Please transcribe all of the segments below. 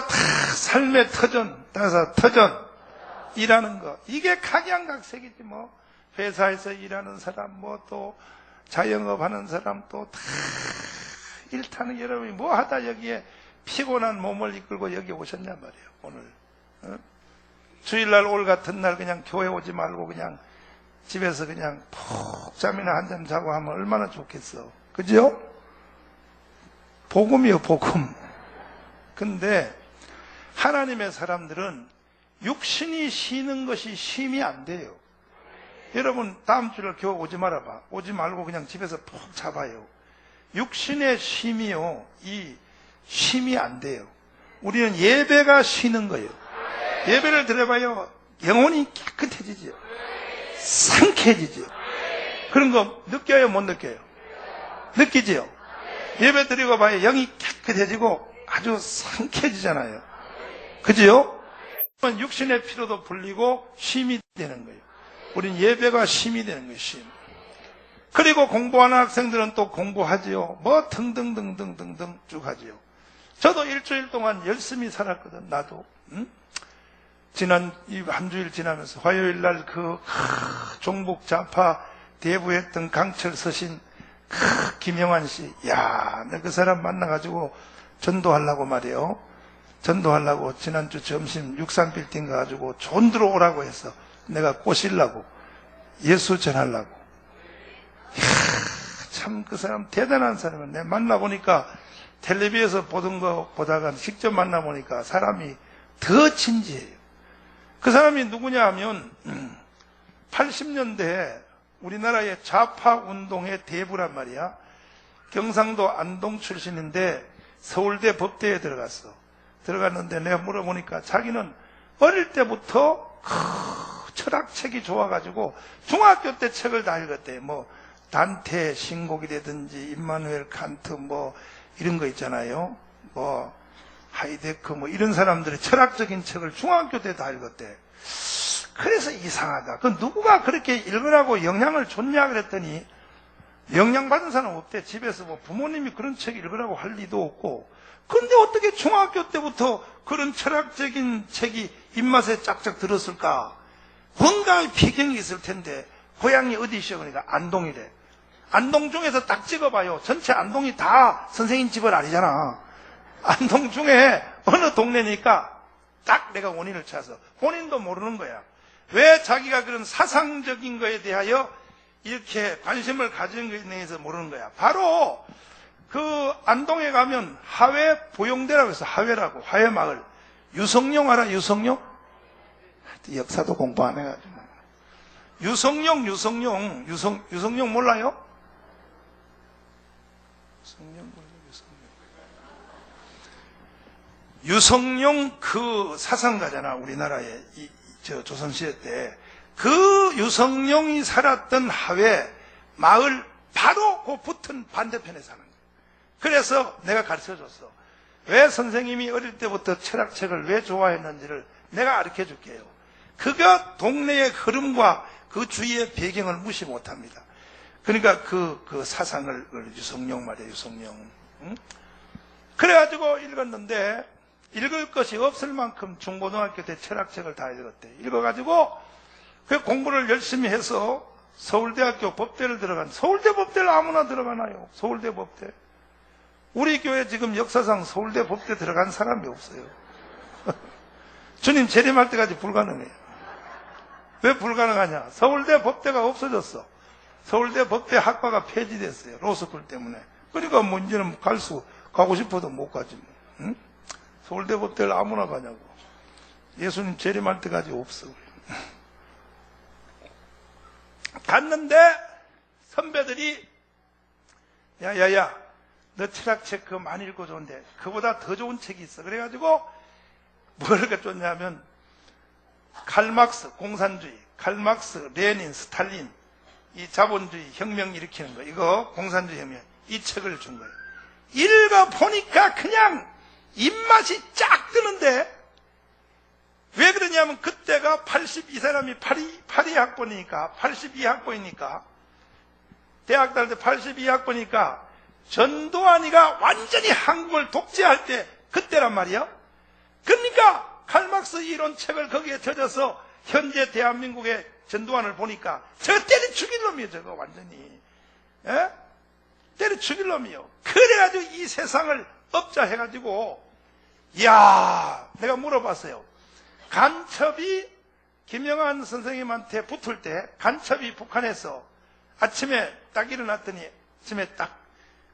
다 삶의 터전, 따라서 터전, 일하는 거. 이게 각양각색이지 뭐. 회사에서 일하는 사람, 뭐 또 자영업 하는 사람 또 다 일타는 여러분이 뭐 하다 여기에 피곤한 몸을 이끌고 여기 오셨냔 말이에요, 오늘. 어? 주일날 올 같은 날 그냥 교회 오지 말고 그냥 집에서 그냥 푹 잠이나 한 잠 자고 하면 얼마나 좋겠어. 그죠? 복음이요, 복음. 근데 하나님의 사람들은 육신이 쉬는 것이 쉼이 안 돼요. 여러분 다음 주를 교회 오지 말아봐. 오지 말고 그냥 집에서 푹 잡아요. 육신의 쉼이요. 이 쉼이 안 돼요. 우리는 예배가 쉬는 거예요. 예배를 드려봐요. 영혼이 깨끗해지죠. 상쾌해지죠. 그런 거 느껴요? 못 느껴요? 느끼지요? 예배 드리고 봐요. 영이 깨끗해지고 아주 상쾌해지잖아요. 그지요? 육신의 피로도 풀리고 쉼이 되는 거예요. 우린 예배가 쉼이 되는 쉼. 그리고 공부하는 학생들은 또 공부하지요. 뭐 등등등등등등 쭉 하지요. 저도 일주일 동안 열심히 살았거든, 나도. 응? 지난 이 한 주일 지나면서 화요일 날 그 종북 좌파 대부했던 강철 서신 크, 김영환 씨, 야, 내 그 사람 만나가지고 전도하려고 말이에요. 전도하려고 지난주 점심 63빌딩 가가지고 존 들어오라고 해서 내가 꼬시려고 예수 전하려고. 참 그 사람 대단한 사람은 내 만나보니까 텔레비에서 보던 거 보다가 직접 만나보니까 사람이 더 진지해요. 그 사람이 누구냐 하면 80년대에 우리나라의 좌파 운동의 대부란 말이야. 경상도 안동 출신인데 서울대 법대에 들어갔어. 들어갔는데 내가 물어보니까 자기는 어릴 때부터 크, 철학책이 좋아가지고 중학교 때 책을 다 읽었대. 뭐 단테 신곡이라든지 임마누엘 칸트 뭐 이런 거 있잖아요. 뭐 하이데크 뭐 이런 사람들의 철학적인 책을 중학교 때 다 읽었대. 그래서 이상하다. 그 누구가 그렇게 읽으라고 영향을 줬냐 그랬더니 영향 받은 사람 없대. 집에서 뭐 부모님이 그런 책 읽으라고 할 리도 없고. 근데 어떻게 중학교 때부터 그런 철학적인 책이 입맛에 짝짝 들었을까? 뭔가 배경이 있을 텐데, 고향이 어디시오? 그러니까 안동이래. 안동 중에서 딱 찍어봐요. 전체 안동이 다 선생님 집은 아니잖아. 안동 중에 어느 동네니까 딱 내가 원인을 찾아서 본인도 모르는 거야. 왜 자기가 그런 사상적인 거에 대하여 이렇게 관심을 가진 것에 대해서 모르는 거야. 바로 그 안동에 가면 하회 보용대라고 해서 하회라고 하회 마을 유성룡 알아 유성룡? 역사도 공부 안 해가지고 유성룡 유성룡 유성 유성룡 몰라요? 유성룡 유성룡 유성룡 그 사상가잖아 우리나라에 이, 저 조선시대 때 그 유성룡이 살았던 하회 마을 바로 그 붙은 반대편에 사는. 그래서 내가 가르쳐 줬어. 왜 선생님이 어릴 때부터 철학책을 왜 좋아했는지를 내가 가르쳐 줄게요. 그가 동네의 흐름과 그 주위의 배경을 무시 못 합니다. 그러니까 그, 그 사상을, 그 유성룡 말이야, 유성룡. 응? 그래가지고 읽었는데, 읽을 것이 없을 만큼 중고등학교 때 철학책을 다 읽었대. 읽어가지고, 그 공부를 열심히 해서 서울대학교 법대를 들어간, 서울대 법대를 아무나 들어가나요? 서울대 법대. 우리 교회 지금 역사상 서울대 법대 들어간 사람이 없어요. 주님 재림할 때까지 불가능해요. 왜 불가능하냐? 서울대 법대가 없어졌어. 서울대 법대 학과가 폐지됐어요. 로스쿨 때문에. 그러니까 뭐 이제는 갈 수, 가고 싶어도 못 가지. 뭐. 응? 서울대 법대를 아무나 가냐고. 예수님 재림할 때까지 없어. 갔는데 선배들이 야야야 너 철학책 그거 많이 읽고 좋은데 그보다 더 좋은 책이 있어. 그래가지고 뭐를 줬냐면 칼막스 공산주의, 칼막스, 레닌, 스탈린 이 자본주의 혁명 일으키는 거 이거 공산주의 혁명 이 책을 준 거예요. 읽어 보니까 그냥 입맛이 쫙 뜨는데 왜 그러냐면 그때가 82 사람이 82, 82학번이니까 82학번이니까 대학 다닐 때 82학번이니까 전두환이가 완전히 한국을 독재할 때 그때란 말이야. 그러니까 칼막스 이론 책을 거기에 젖어서 현재 대한민국의 전두환을 보니까 저 때려 죽일 놈이에요, 저거 완전히. 예? 때려 죽일 놈이요. 그래가지고 이 세상을 업자 해가지고, 이야, 내가 물어봤어요. 간첩이 김영한 선생님한테 붙을 때, 간첩이 북한에서 아침에 딱 일어났더니, 아침에 딱,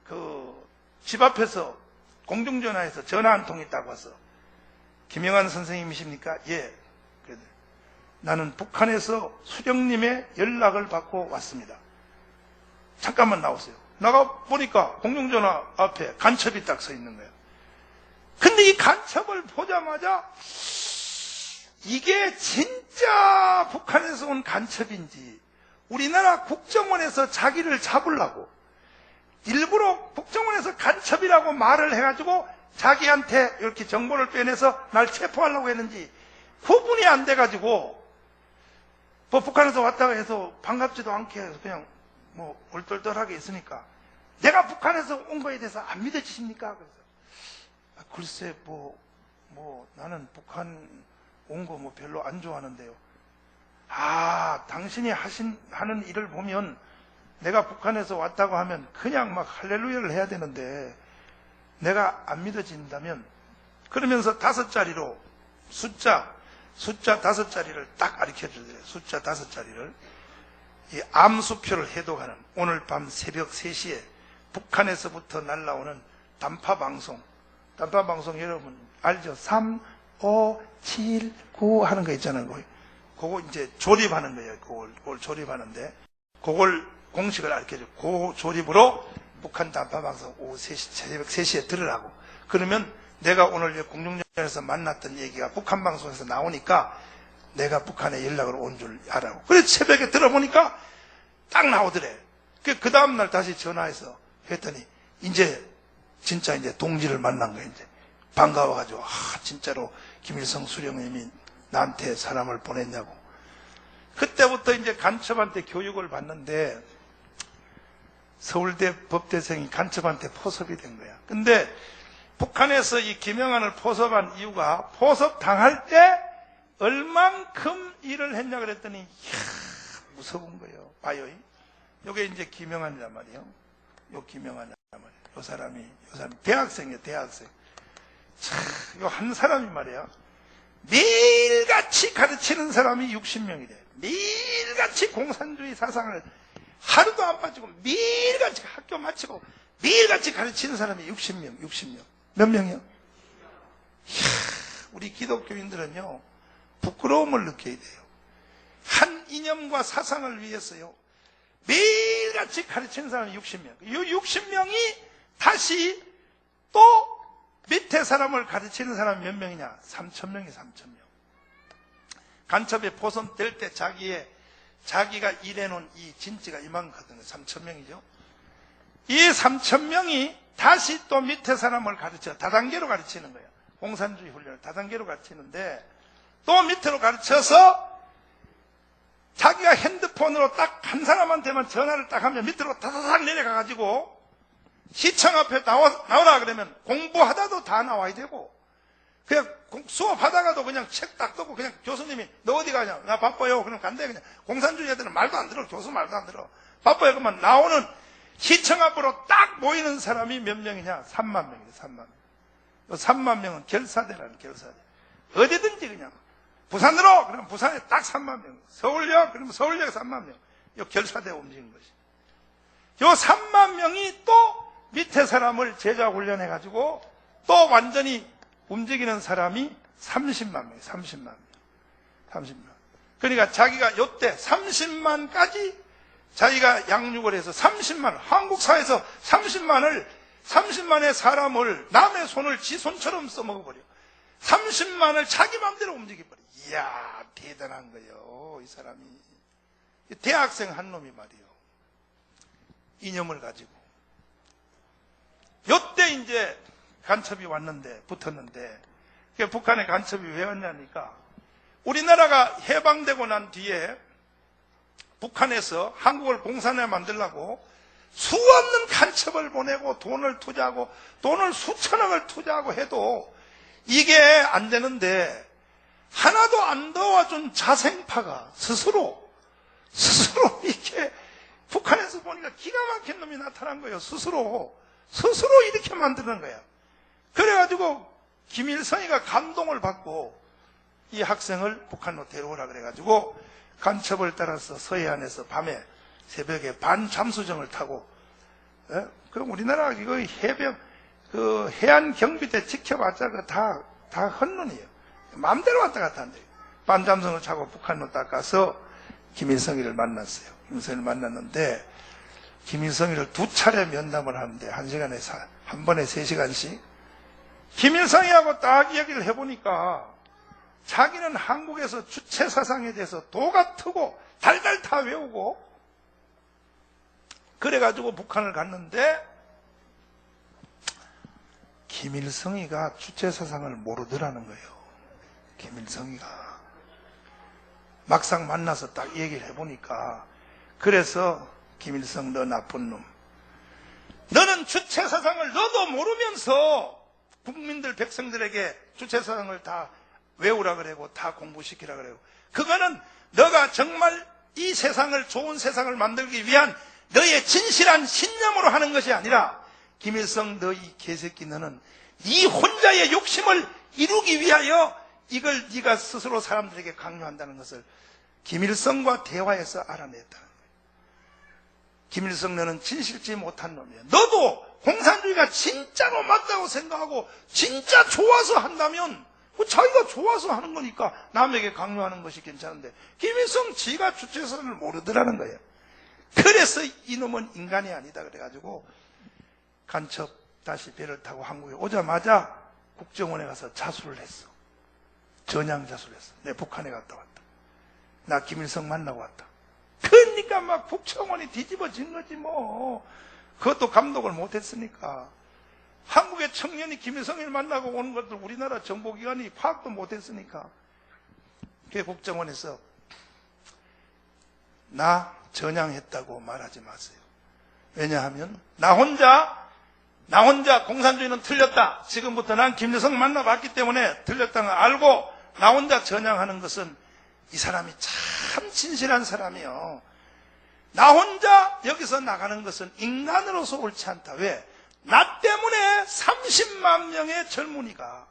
그, 집 앞에서 공중전화에서 전화 한 통 있다고 와서, 김영한 선생님이십니까? 예. 그래도 나는 북한에서 수령님의 연락을 받고 왔습니다. 잠깐만 나오세요. 나가 보니까 공중전화 앞에 간첩이 딱 서 있는 거예요. 근데 이 간첩을 보자마자 이게 진짜 북한에서 온 간첩인지 우리나라 국정원에서 자기를 잡으려고 일부러 국정원에서 간첩이라고 말을 해가지고 자기한테 이렇게 정보를 빼내서 날 체포하려고 했는지 구분이 안 돼가지고 뭐 북한에서 왔다가 해서 반갑지도 않게 해서 그냥 뭐 얼떨떨하게 있으니까 내가 북한에서 온 거에 대해서 안 믿어지십니까? 그래서 아, 글쎄 뭐, 뭐 나는 북한 온 거 뭐 별로 안 좋아하는데요. 아 당신이 하신 하는 일을 보면 내가 북한에서 왔다고 하면 그냥 막 할렐루야를 해야 되는데 내가 안 믿어진다면 그러면서 다섯 자리로 숫자 숫자 다섯 자리를 딱 가르쳐 주세요. 숫자 다섯 자리를 이 암수표를 해독하는 오늘 밤 새벽 3시에 북한에서부터 날라오는 단파 방송 단파 방송 여러분 알죠? 3, 5, 7, 9 하는 거 있잖아요. 그거. 이제 조립하는 거예요. 그걸, 그걸 조립하는데 그걸 공식을 알려줘. 그 조립으로 북한 단파 방송 오후 3시, 새벽 3시에 들으라고. 그러면 내가 오늘 공중전에서 만났던 얘기가 북한 방송에서 나오니까 내가 북한에 연락을 온 줄 알아고. 그래서 새벽에 들어보니까 딱 나오더래. 그, 그 다음날 다시 전화해서 했더니, 이제, 진짜 이제 동지를 만난 거야, 이제. 반가워가지고, 아, 진짜로 김일성 수령님이 나한테 사람을 보냈냐고. 그때부터 이제 간첩한테 교육을 받는데, 서울대 법대생이 간첩한테 포섭이 된 거야. 근데 북한에서 이 김영한을 포섭한 이유가 포섭 당할 때 얼만큼 일을 했냐 그랬더니 이야, 무서운 거예요. 봐요. 요게 이제 김영한이란 말이에요. 요 김영한이란 말이에요. 요 사람이 요 사람이 대학생이에요. 대학생. 요 한 사람이 말이야. 매일같이 가르치는 사람이 60명이래. 매일같이 공산주의 사상을 하루도 안 빠지고 매일같이 학교 마치고 매일같이 가르치는 사람이 60명, 60명. 몇 명이요? 이야, 우리 기독교인들은요, 부끄러움을 느껴야 돼요. 한 이념과 사상을 위해서요, 매일같이 가르치는 사람이 60명. 이 60명이 다시 또 밑에 사람을 가르치는 사람이 몇 명이냐? 3천명이 3천명. 간첩에 포선될 때 자기의, 자기가 일해놓은 이 진지가 이만거든요. 3천 명이죠. 이 3천 명이 다시 또 밑에 사람을 가르쳐 다단계로 가르치는 거예요. 공산주의 훈련을 다단계로 가르치는데 또 밑으로 가르쳐서 자기가 핸드폰으로 딱 한 사람한테만 전화를 딱 하면 밑으로 다다닥 내려가가지고 시청 앞에 나와, 나오라 그러면 공부하다도 다 나와야 되고 그냥 수업하다가도 그냥 책딱 뜨고 그냥 교수님이 너 어디 가냐 나 바빠요 그럼 간대 그냥 공산주의 애들은 말도 안 들어 교수 말도 안 들어 바빠요 그러면 나오는 시청 앞으로 딱 모이는 사람이 몇 명이냐? 3만 명이래, 3만 명. 3만 명은 결사대라는 결사대. 어디든지 그냥. 부산으로! 그러면 부산에 딱 3만 명. 서울역! 그러면 서울역에 3만 명. 요 결사대 움직인 것이. 요 3만 명이 또 밑에 사람을 제자 훈련해가지고 또 완전히 움직이는 사람이 30만 명, 30만 명. 30만. 그러니까 자기가 요때 30만까지 자기가 양육을 해서 30만, 한국 사회에서 30만을, 30만의 사람을 남의 손을 지 손처럼 써먹어버려. 30만을 자기 마음대로 움직여버려. 이야, 대단한 거예요, 이 사람이. 대학생 한 놈이 말이에요. 이념을 가지고. 요때 이제 간첩이 왔는데, 붙었는데, 북한의 간첩이 왜 왔냐니까, 우리나라가 해방되고 난 뒤에 북한에서 한국을 공산에 만들라고 수 없는 간첩을 보내고 돈을 투자하고 돈을 수천억을 투자하고 해도 이게 안 되는데 하나도 안 도와준 자생파가 스스로 스스로 이렇게 북한에서 보니까 기가 막힌 놈이 나타난 거예요. 스스로 스스로 이렇게 만드는 거야. 그래가지고 김일성이가 감동을 받고 이 학생을 북한으로 데려오라 그래가지고 간첩을 따라서 서해안에서 밤에 새벽에 반잠수정을 타고 예? 그 우리나라 이거 해병 그 해안 경비대 지켜봤자 그다다 헛눈이에요. 마음대로 왔다 갔다 한대요. 반잠수정을 타고 북한으로 딱 가서 김일성이를 만났어요. 김일성이를 만났는데 김일성이를 두 차례 면담을 하는데 한 시간에 사- 한 번에 세 시간씩 김일성이하고 딱 이야기를 해보니까 자기는 한국에서 주체 사상에 대해서 도가 트고 달달 다 외우고 그래가지고 북한을 갔는데 김일성이가 주체 사상을 모르더라는 거예요. 김일성이가 막상 만나서 딱 얘기를 해보니까 그래서 김일성 너 나쁜 놈 너는 주체 사상을 너도 모르면서 국민들 백성들에게 주체 사상을 다 외우라 그러고 다 공부시키라 그러고 그거는 너가 정말 이 세상을 좋은 세상을 만들기 위한 너의 진실한 신념으로 하는 것이 아니라 김일성 너 이 개새끼 너는 이 혼자의 욕심을 이루기 위하여 이걸 네가 스스로 사람들에게 강요한다는 것을 김일성과 대화에서 알아냈다는 거예요. 김일성 너는 진실지 못한 놈이야. 너도 공산주의가 진짜로 맞다고 생각하고 진짜 좋아서 한다면 그 자기가 좋아서 하는 거니까 남에게 강요하는 것이 괜찮은데 김일성 지가 주체선을 모르더라는 거예요. 그래서 이놈은 인간이 아니다 그래가지고 간첩 다시 배를 타고 한국에 오자마자 국정원에 가서 자수를 했어. 전향 자수를 했어. 내 북한에 갔다 왔다. 나 김일성 만나고 왔다. 그러니까 막 국정원이 뒤집어진 거지 뭐. 그것도 감독을 못했으니까. 한국의 청년이 김일성을 만나고 오는 것들 우리나라 정보기관이 파악도 못했으니까. 그 국정원에서 나 전향했다고 말하지 마세요. 왜냐하면 나 혼자 나 혼자 공산주의는 틀렸다. 지금부터 난 김일성 만나봤기 때문에 틀렸다는 걸 알고 나 혼자 전향하는 것은 이 사람이 참 진실한 사람이요. 나 혼자 여기서 나가는 것은 인간으로서 옳지 않다. 왜? 나 때문에 30만 명의 젊은이가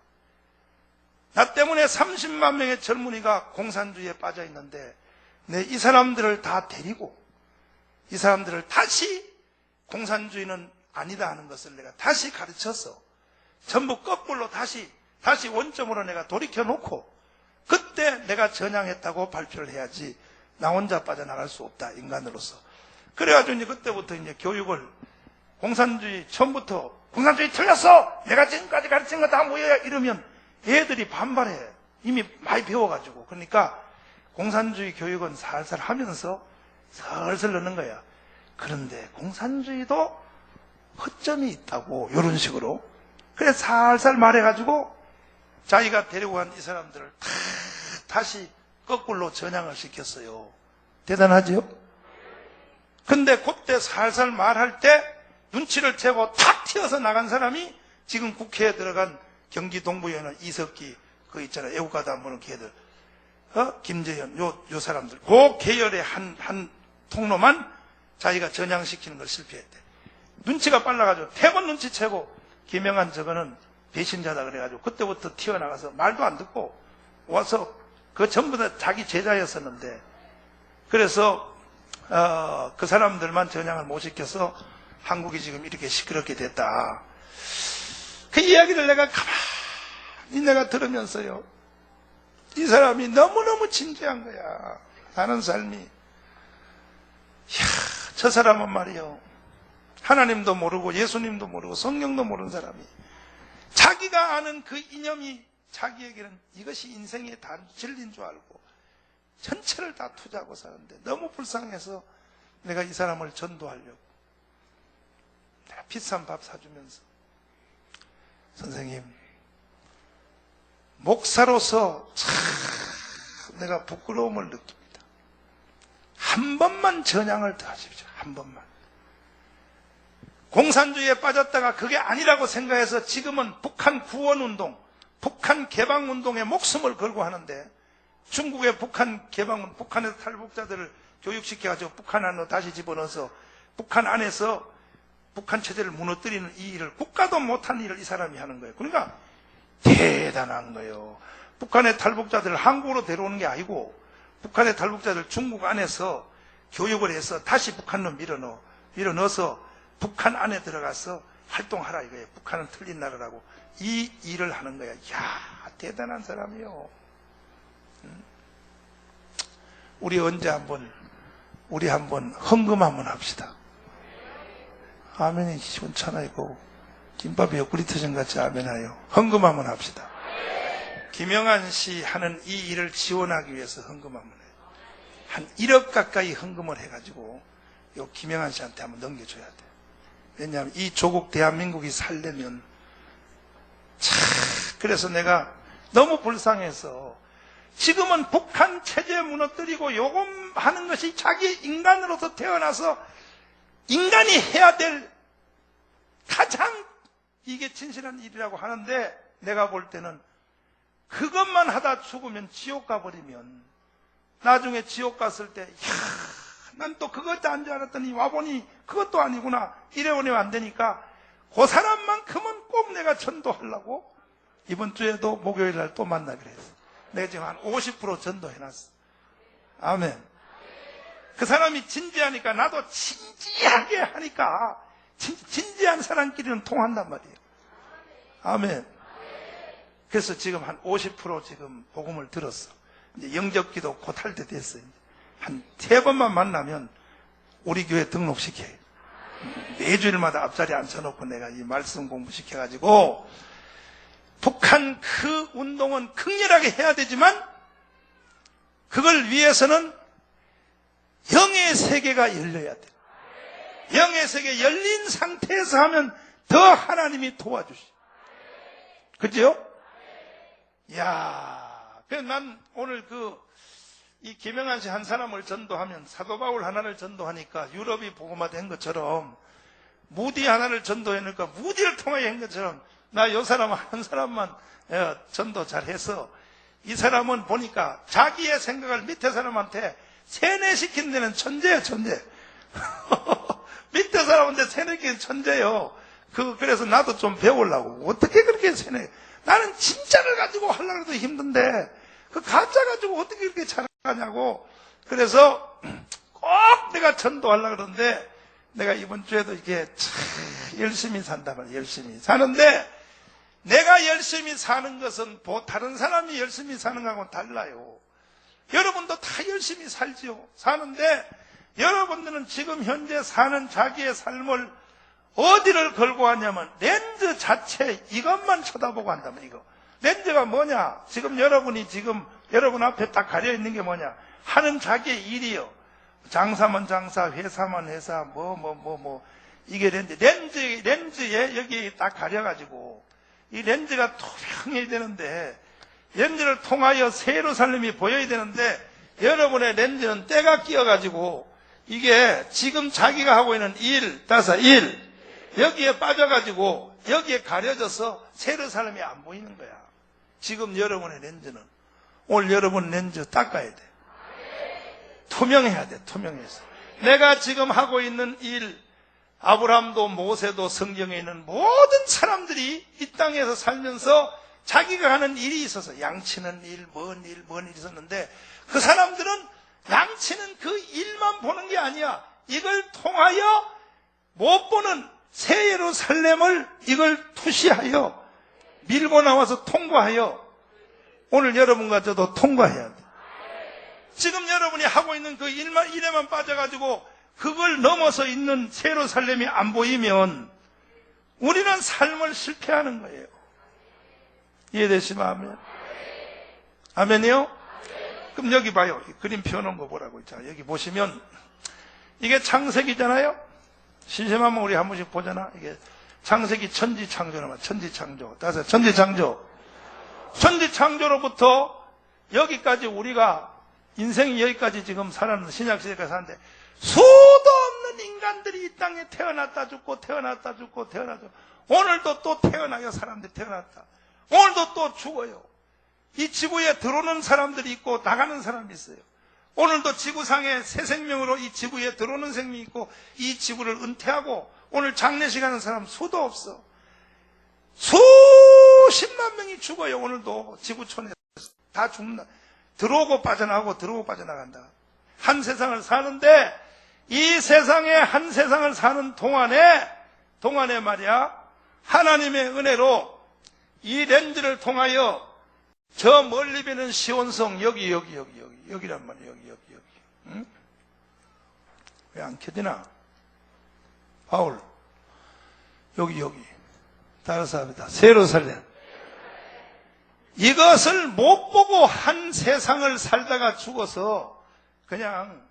나 때문에 30만 명의 젊은이가 공산주의에 빠져 있는데 내 이 사람들을 다 데리고 이 사람들을 다시 공산주의는 아니다 하는 것을 내가 다시 가르쳐서 전부 거꾸로 다시 다시 원점으로 내가 돌이켜 놓고 그때 내가 전향했다고 발표를 해야지 나 혼자 빠져나갈 수 없다 인간으로서. 그래가지고 이제 그때부터 이제 교육을 공산주의 처음부터 공산주의 틀렸어! 내가 지금까지 가르친 거 다 뭐야 이러면 애들이 반발해. 이미 많이 배워가지고. 그러니까 공산주의 교육은 살살 하면서 슬슬 넣는 거야. 그런데 공산주의도 허점이 있다고 이런 식으로. 그래 살살 말해가지고 자기가 데리고 간 이 사람들을 다 다시 거꾸로 전향을 시켰어요. 대단하죠? 근데 그때 살살 말할 때 눈치를 채고 탁 튀어서 나간 사람이 지금 국회에 들어간 경기 동부위원회 이석기 그 있잖아요. 애국가다 안 보는 걔들. 어? 김재현 요, 요 사람들. 그 계열의 한, 한 통로만 자기가 전향시키는 걸 실패했대. 눈치가 빨라가지고 태권 눈치채고 김영한 저거는 배신자다 그래가지고 그때부터 튀어나가서 말도 안 듣고 와서 그 전부 다 자기 제자였었는데 그래서 어, 그 사람들만 전향을 못 시켜서 한국이 지금 이렇게 시끄럽게 됐다. 그 이야기를 내가 가만히 내가 들으면서요. 이 사람이 너무너무 진지한 거야. 사는 삶이. 이야, 저 사람은 말이요. 하나님도 모르고 예수님도 모르고 성경도 모르는 사람이 자기가 아는 그 이념이 자기에게는 이것이 인생의 단 진리인 줄 알고 전체를 다 투자하고 사는데 너무 불쌍해서 내가 이 사람을 전도하려고 내가 비싼 밥 사주면서 선생님 목사로서 참 내가 부끄러움을 느낍니다. 한 번만 전향을 더 하십시오. 한 번만. 공산주의에 빠졌다가 그게 아니라고 생각해서 지금은 북한 구원운동, 북한 개방 운동에 목숨을 걸고 하는데 중국의 북한 개방은 북한의 탈북자들을 교육시켜가지고 북한 안으로 다시 집어넣어서 북한 안에서 북한 체제를 무너뜨리는 이 일을 국가도 못한 일을 이 사람이 하는 거예요. 그러니까 대단한 거예요. 북한의 탈북자들을 한국으로 데려오는 게 아니고 북한의 탈북자들 중국 안에서 교육을 해서 다시 북한로 밀어넣어 밀어넣어서 북한 안에 들어가서 활동하라 이거예요. 북한은 틀린 나라라고 이 일을 하는 거야. 야 대단한 사람이요. 음. 우리 언제 한번 우리 한번 헌금 한번 합시다. 아멘이 시원찮아이고 김밥이 옆구리 터진 같이 아멘하여 헌금 한번 합시다. 김영한 씨 하는 이 일을 지원하기 위해서 헌금 한번 해요. 한 1억 가까이 헌금을 해가지고 요 김영한 씨한테 한번 넘겨줘야 돼. 왜냐하면 이 조국 대한민국이 살려면 참 그래서 내가 너무 불쌍해서 지금은 북한 체제 무너뜨리고 요금 하는 것이 자기 인간으로서 태어나서 인간이 해야 될 가장 이게 진실한 일이라고 하는데 내가 볼 때는 그것만 하다 죽으면 지옥 가버리면 나중에 지옥 갔을 때, 난 또 그것도 안 줄 알았더니 와보니 그것도 아니구나. 이래오면 안 되니까 그 사람만큼은 꼭 내가 전도하려고 이번 주에도 목요일 날 또 만나기로 했어. 내가 지금 한 50% 전도해놨어. 아멘. 그 사람이 진지하니까 나도 진지하게 하니까 진, 진지한 사람끼리는 통한단 말이에요. 아멘. 그래서 지금 한 50% 지금 복음을 들었어. 이제 영접기도 곧할때 됐어요. 한 세 번만 만나면 우리 교회 등록시켜요. 매주일마다 앞자리 앉혀놓고 내가 이 말씀 공부시켜가지고 북한 그 운동은 극렬하게 해야 되지만 그걸 위해서는 영의 세계가 열려야 돼. 영의 세계 열린 상태에서 하면 더 하나님이 도와주시. 그죠? 야, 그난 오늘 그, 이 김영한 씨한 사람을 전도하면 사도 바울 하나를 전도하니까 유럽이 복음화 된 것처럼 무디 하나를 전도해니까 무디를 통하여 한 것처럼 나 요 사람 한 사람만 어, 전도 잘해서 이 사람은 보니까 자기의 생각을 밑에 사람한테 세뇌시킨 데는 천재예요, 천재. 밑에 사람한테 세뇌시킨 천재요. 그, 그래서 나도 좀 배우려고. 어떻게 그렇게 세뇌, 나는 진짜를 가지고 하려고 해도 힘든데, 그 가짜 가지고 어떻게 그렇게 잘 하냐고. 그래서 꼭 내가 전도하려고 그러는데, 내가 이번 주에도 이렇게 참 열심히 산다면 열심히 사는데, 내가 열심히 사는 것은 뭐 다른 사람이 열심히 사는 거하고는 달라요. 여러분도 다 열심히 살지요. 사는데 여러분들은 지금 현재 사는 자기의 삶을 어디를 걸고 하냐면 렌즈 자체 이것만 쳐다보고 한다면 이거. 렌즈가 뭐냐? 지금 여러분이 지금 여러분 앞에 딱 가려 있는 게 뭐냐? 하는 자기의 일이요. 장사면 장사, 회사면 회사, 뭐, 뭐, 뭐, 뭐. 이게 렌즈. 렌즈, 렌즈에 여기 딱 가려가지고 이 렌즈가 투명해야 되는데 렌즈를 통하여 새로 살림이 보여야 되는데 여러분의 렌즈는 때가 끼어가지고 이게 지금 자기가 하고 있는 일, 따서 일 여기에 빠져가지고 여기에 가려져서 새로 살림이 안 보이는 거야. 지금 여러분의 렌즈는 오늘 여러분 렌즈 닦아야 돼. 투명해야 돼. 투명해서. 내가 지금 하고 있는 일 아브라함도 모세도 성경에 있는 모든 사람들이 이 땅에서 살면서 자기가 하는 일이 있어서 양치는 일, 뭔 일, 뭔 일이 있었는데 그 사람들은 양치는 그 일만 보는 게 아니야. 이걸 통하여 못 보는 새 예루살렘을 이걸 투시하여 밀고 나와서 통과하여 오늘 여러분과 저도 통과해야 돼. 지금 여러분이 하고 있는 그 일만, 일에만 빠져가지고 그걸 넘어서 있는 새로 살림이 안 보이면 우리는 삶을 실패하는 거예요. 이해되시면 아멘. 아멘이요? 그럼 여기 봐요. 이 그림 펴놓은 거 보라고. 자, 여기 보시면 이게 창세기잖아요? 심심하면 우리 한 번씩 보잖아. 이게 창세기 천지 창조라면 천지 창조. 따서 천지 창조. 천지 창조로부터 여기까지 우리가 인생이 여기까지 지금 살았는 신약 시대까지 사는데 수도 없는 인간들이 이 땅에 태어났다 죽고 태어났다 죽고 태어났다 오늘도 또 태어나게 사람들이 태어났다. 오늘도 또 죽어요. 이 지구에 들어오는 사람들이 있고 나가는 사람이 있어요. 오늘도 지구상에 새 생명으로 이 지구에 들어오는 생명이 있고 이 지구를 은퇴하고 오늘 장례식 하는 사람 수도 없어. 수 십만 명이 죽어요. 오늘도 지구촌에 다 죽는다. 들어오고 빠져나가고 들어오고 빠져나간다. 한 세상을 사는데 이 세상에 한 세상을 사는 동안에 동안에 말이야 하나님의 은혜로 이 렌즈를 통하여 저 멀리 비는 시온성 여기 여기 여기 여기 여기란 말이야 여기 여기 여기 응? 왜안 켜지나 바울 여기 여기 합니다 새로 살려 이것을 못 보고 한 세상을 살다가 죽어서 그냥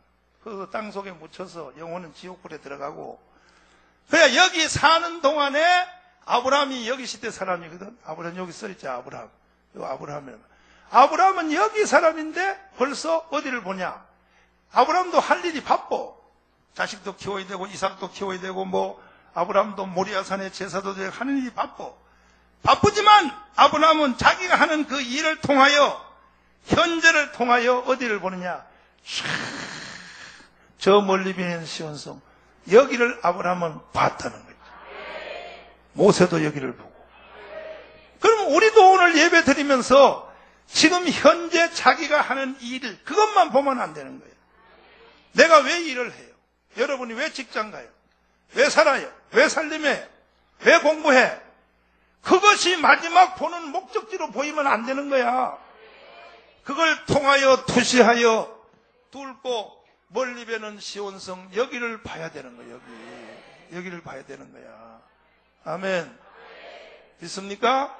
그 땅 속에 묻혀서 영혼은 지옥불에 들어가고 그냥 여기 사는 동안에 아브라함이 여기 시대 사람이거든. 아브라함 여기 써있지 아브라함. 요 아브라함이 아브라함은 여기 사람인데 벌써 어디를 보냐? 아브라함도 할 일이 바빠. 자식도 키워야 되고 이삭도 키워야 되고 뭐 아브라함도 모리아산에 제사도 하는 일이 바빠. 바쁘지만 아브라함은 자기가 하는 그 일을 통하여 현재를 통하여 어디를 보느냐? 촤, 저 멀리 비는 시온성 여기를 아브라함은 봤다는 거죠. 모세도 여기를 보고. 그럼 우리도 오늘 예배 드리면서 지금 현재 자기가 하는 일을 그것만 보면 안 되는 거예요. 내가 왜 일을 해요? 여러분이 왜 직장 가요? 왜 살아요? 왜 살림해? 왜 공부해? 그것이 마지막 보는 목적지로 보이면 안 되는 거야. 그걸 통하여 투시하여 뚫고 멀리 배는 시온성 여기를 봐야 되는 거야. 여기 여기를 봐야 되는 거야. 아멘. 믿습니까?